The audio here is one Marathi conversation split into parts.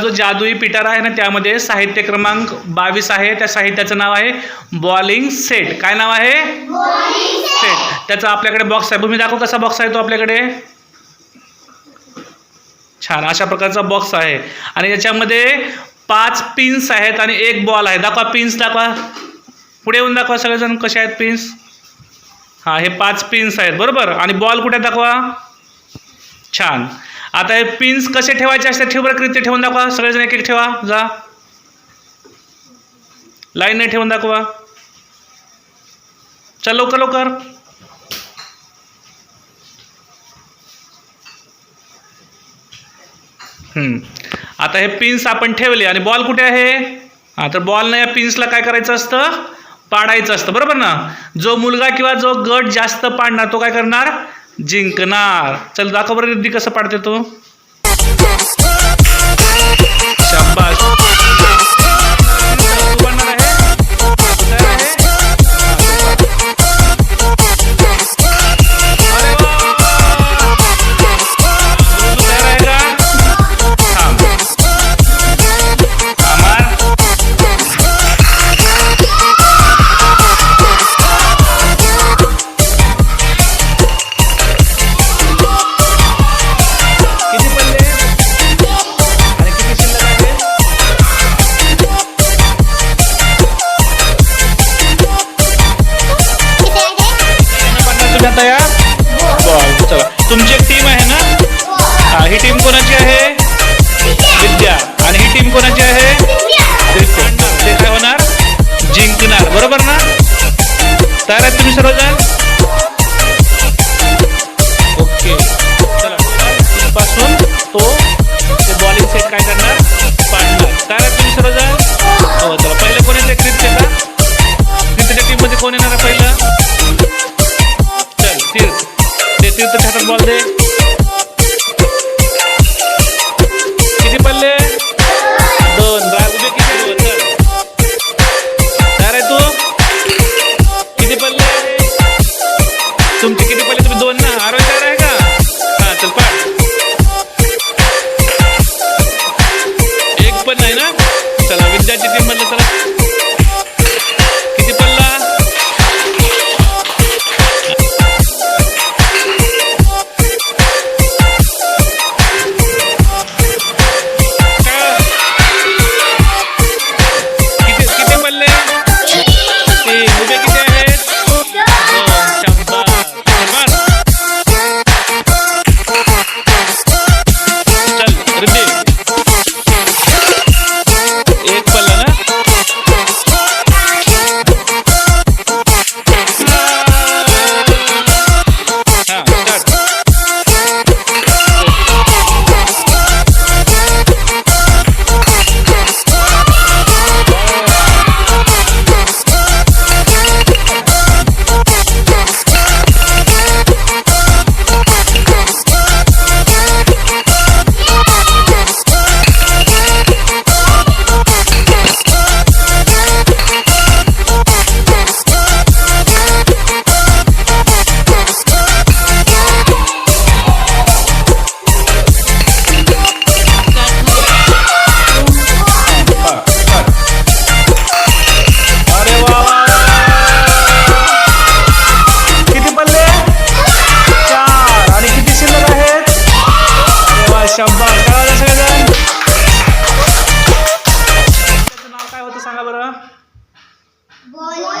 जो जादुई पिटारा आहे ना त्यामध्ये साहित्य क्रमांक बावीस आहे. त्या साहित्याचं नाव आहे बॉलिंग सेट. काय नाव आहे? सेट. त्याचा आपल्याकडे बॉक्स आहे. तुम्ही दाखव कसा बॉक्स आहे तो आपल्याकडे. छान. अशा प्रकारचा बॉक्स आहे. आणि याच्यामध्ये पाच पिन्स आहेत आणि एक बॉल आहे. दाखवा पिन्स दाखवा. पुढे येऊन दाखवा सगळेजण कसे आहेत पिन्स हां हे पाच पिन्स आहेत. बरोबर? आणि बॉल कुठे दाखवा. छान. आता हे पिन्स कसे ठेवायचे असतात ठेव बरं कृत्य ठेवून दाखवा. सगळेजण एक एक ठेवा. जा. लाईनने ठेवून दाखवा. चल लवकर लवकर. हम्म. आता हे पिन्स आपण ठेवले. आणि बॉल कुठे आहे? हा तर बॉलनं या पिन्सला काय करायचं असतं? पाडायचं असतं. बरोबर ना? जो मुलगा किंवा जो गट जास्त पाडणार तो काय करणार? जिंकणार. चल दाखव बरं रिद्धी कसं पाडते तो. शाबास. चला. तुमची एक टीम आहे ना? हा ही टीम कोणाची आहे? బోల్దే చిటిపల్లె డోన్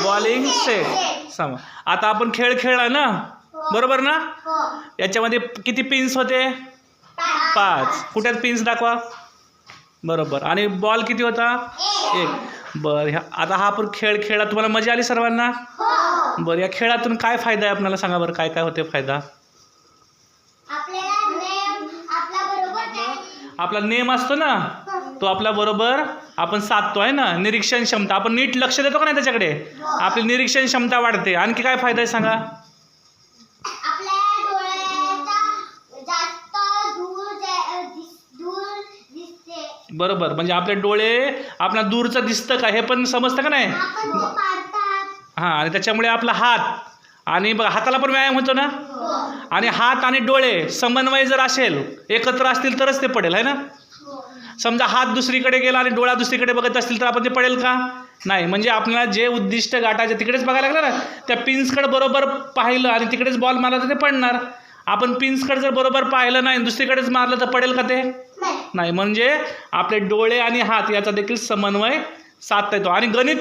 बॉलिंग सेट सांगा आता आपण खेळ खेळला ना? बरोबर ना? याच्यामध्ये किती पिन्स होते? पाच. कुठे पिन्स दाखवा? बरोबर. आणि बॉल किती होता? एक. बरं ह्या आता हा आपण खेळ खेळला. तुम्हाला मजा आली सर्वांना? बरं या खेळातून काय फायदा आहे आपल्याला? सांगा बरं काय काय होते फायदा? आपला नेम असतो ना? तो आपल्या बरोबर आपण साधतो आहे ना? निरीक्षण क्षमता. आपण नीट लक्ष देतो का नाही त्याच्याकडे? आपली निरीक्षण क्षमता वाढते. आणखी काय फायदा आहे सांगा? आपल्या डोळ्याचा जास्त दूर जा- दिस- दूर दिसते. बरोबर. म्हणजे आपले डोळे आपला दूरचं दिसतं का? हे पण समजतं का नाही? हां आणि त्याच्यामुळे आपला हात आणि बघा हाताला पण व्यायाम होतो ना? आणि हात आणि डोळे समन्वय जर असेल एकत्र असतील तरच ते पडेल आहे ना? समजा हात दुसरीकडे गेला आणि डोळा दुसरीकडे बघत असतील तर आपण ते पडेल का? नाही. म्हणजे आपल्याला जे उद्दिष्ट गाठायचे तिकडेच बघायला लागलं ना? त्या पिन्सकडे बरोबर पाहिलं आणि तिकडेच बॉल मारला तर ते पडणार. आपण पिन्सकडे जर बरोबर पाहिलं नाही दुसरीकडेच मारलं तर पडेल का ते? नाही. म्हणजे आपले डोळे आणि हात याचा देखील समन्वय साधता येतो. आणि गणित?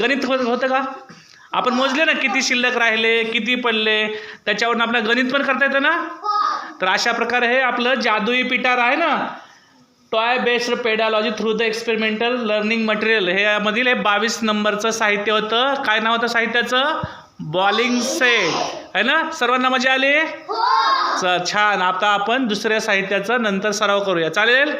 गणित होत होतं का? आपण मोजले ना किती शिल्लक राहिले किती पडले? त्याच्यावरून आपल्याला गणित पण करता येतं ना? हो. तर अशा प्रकारे हे आपलं जादुई पिटार आहे ना? Toy based pedagogy through the experimental learning material हे यामधील हे बावीस नंबरचं साहित्य होतं. काय नाव होतं साहित्याचं? Bowling set. आहे ना? सर्वांना मजा आली? हो. छान. आता आपण दुसऱ्या साहित्याचा नंतर सराव करूया. चालेल?